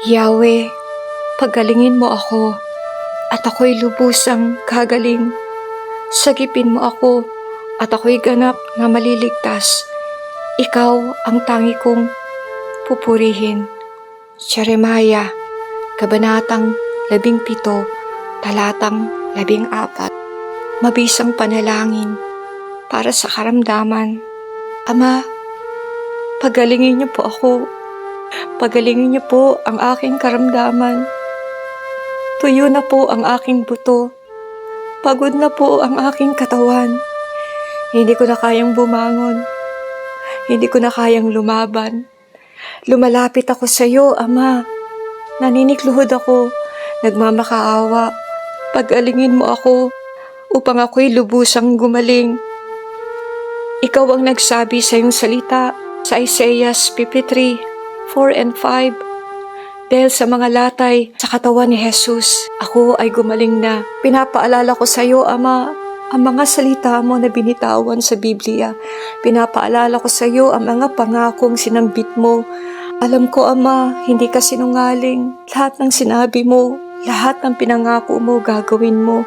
Yahweh, pagalingin mo ako at ako'y lubusang kagaling. Sagipin mo ako at ako'y ganap na maliligtas. Ikaw ang tangi kong pupurihin. Jeremiah, Kabanatang 17, Talatang 14 Mabisang panalangin para sa karamdaman. Ama, pagalingin niyo po ako. Pagalingin niyo po ang aking karamdaman. Tuyo na po ang aking buto. Pagod na po ang aking katawan. Hindi ko na kayang bumangon. Hindi ko na kayang lumaban. Lumalapit ako sa iyo, Ama. Naninikluhod ako. Nagmamakaawa. Pagalingin mo ako upang ako'y lubusang gumaling. Ikaw ang nagsabi sa iyong salita sa Isaiah 53, 4 and 5. Dahil sa mga latay sa katawan ni Jesus, ako ay gumaling na. Pinapaalala ko sa iyo, Ama, ang mga salita mo na binitawan sa Biblia. Pinapaalala ko sa iyo ang mga pangakong sinambit mo. Alam ko, Ama, hindi ka sinungaling. Lahat ng sinabi mo, lahat ng pinangako mo, gagawin mo.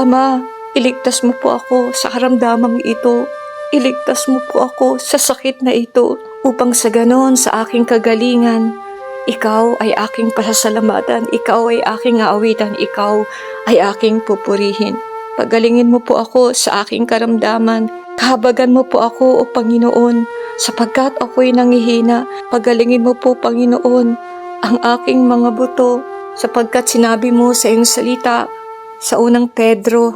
Ama, iligtas mo po ako sa karamdamang ito. Iligtas mo po ako sa sakit na ito upang sa ganon sa aking kagalingan, ikaw ay aking pasasalamatan, ikaw ay aking aawitan, ikaw ay aking pupurihin. Pagalingin mo po ako sa aking karamdaman. Kahabagan mo po ako, O Panginoon, sapagkat ako'y nangihina. Pagalingin mo po, Panginoon, ang aking mga buto, sapagkat sinabi mo sa iyong salita sa unang Pedro,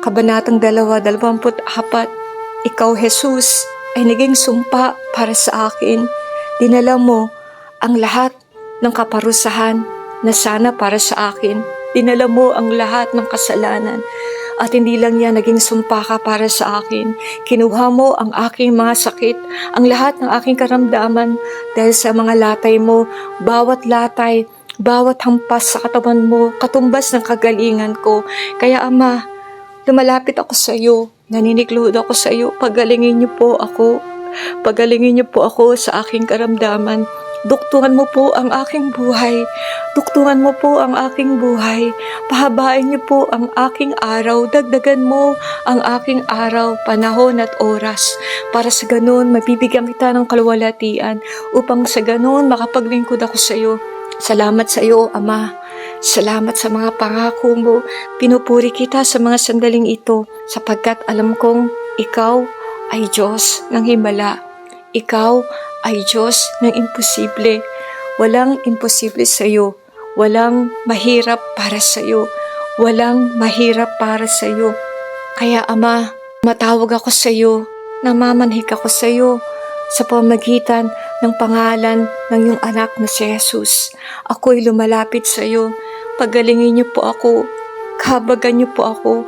Kabanatang 2, 24, Ikaw, Jesus, ay naging sumpa para sa akin. Dinala mo ang lahat ng kaparusahan na sana para sa akin. Dinala mo ang lahat ng kasalanan. At hindi lang yan naging sumpa ka para sa akin. Kinuha mo ang aking mga sakit, ang lahat ng aking karamdaman dahil sa mga latay mo, bawat latay, bawat hampas sa katawan mo, katumbas ng kagalingan ko. Kaya Ama, lumalapit ako sa iyo, naninikluhod ako sa iyo, pagalingin niyo po ako. Pagalingin niyo po ako sa aking karamdaman. Duktungan mo po ang aking buhay. Duktungan mo po ang aking buhay. Pahabain niyo po ang aking araw. Dagdagan mo ang aking araw, panahon at oras. Para sa ganun, mabibigyan kita ng kalwalatian upang sa ganun makapaglingkod ako sa iyo. Salamat sa iyo, Ama. Salamat sa mga pangako mo. Pinupuri kita sa mga sandaling ito sapagkat alam kong ikaw ay Diyos ng himala. Ikaw ay Diyos ng imposible. Walang imposible sa iyo. Walang mahirap para sa iyo. Walang mahirap para sa iyo. Kaya Ama, matawag ako sa iyo. Namamanhig ako sa iyo sa pamagitan ng pangalan ng iyong anak na si Jesus. Ako'y lumalapit sa iyo. Pagalingin niyo po ako. Kabagan niyo po ako.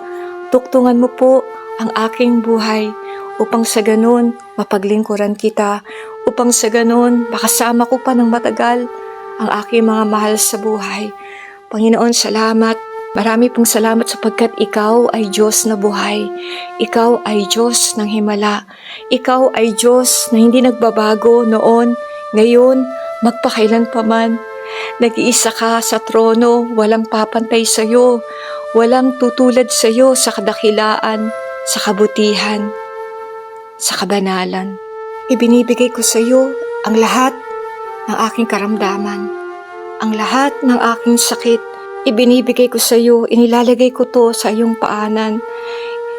Tuktungan mo po ang aking buhay upang sa ganun mapaglingkuran kita, upang sa ganun makasama ko pa ng matagal ang aking mga mahal sa buhay. Panginoon, salamat. Marami pong salamat sapagkat ikaw ay Diyos na buhay. Ikaw ay Diyos ng himala. Ikaw ay Diyos na hindi nagbabago noon, ngayon, magpakailan pa man. Nag-iisa ka sa trono, walang papantay sa iyo, walang tutulad sa iyo sa kadakilaan, sa kabutihan, sa kabanalan. Ibinibigay ko sa iyo ang lahat ng aking karamdaman, ang lahat ng aking sakit. Ibinibigay ko sa iyo, inilalagay ko to sa iyong paanan.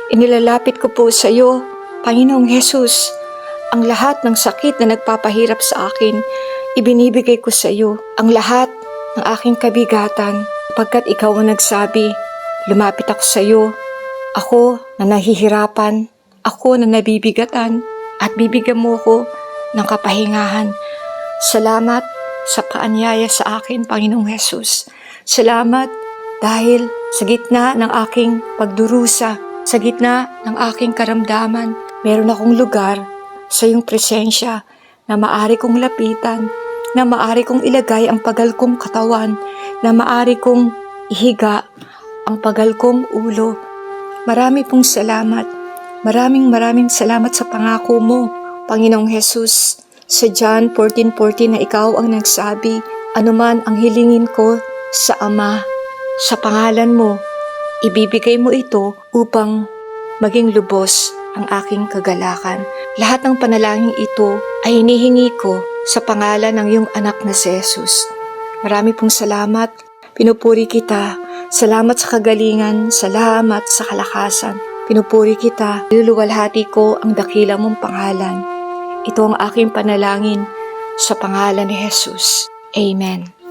Inilalapit ko po sa iyo, Panginoong Hesus, ang lahat ng sakit na nagpapahirap sa akin, ibinibigay ko sa iyo ang lahat ng aking kabigatan pagkat ikaw ang nagsabi, lumapit ako sa iyo, ako na nahihirapan, ako na nabibigatan, at bibigyan mo ko ng kapahingahan. Salamat sa paanyaya sa akin, Panginoong Hesus. Salamat dahil sa gitna ng aking pagdurusa, sa gitna ng aking karamdaman, meron akong lugar sa iyong presensya na maari kong lapitan, na maari kong ilagay ang pagal kong katawan, na maari kong ihiga ang pagal kong ulo. Marami pong salamat. Maraming maraming salamat sa pangako mo, Panginoong Hesus. Sa John 14.14 na ikaw ang nagsabi, anuman ang hilingin ko sa Ama, sa pangalan mo, ibibigay mo ito upang maging lubos ang aking kagalakan. Lahat ng panalangin ito ay hinihingi ko sa pangalan ng iyong anak na si Jesus. Marami pong salamat. Pinupuri kita. Salamat sa kagalingan. Salamat sa kalakasan. Pinupuri kita. Niluluwalhati ko ang dakila mong pangalan. Ito ang aking panalangin sa pangalan ni Jesus. Amen.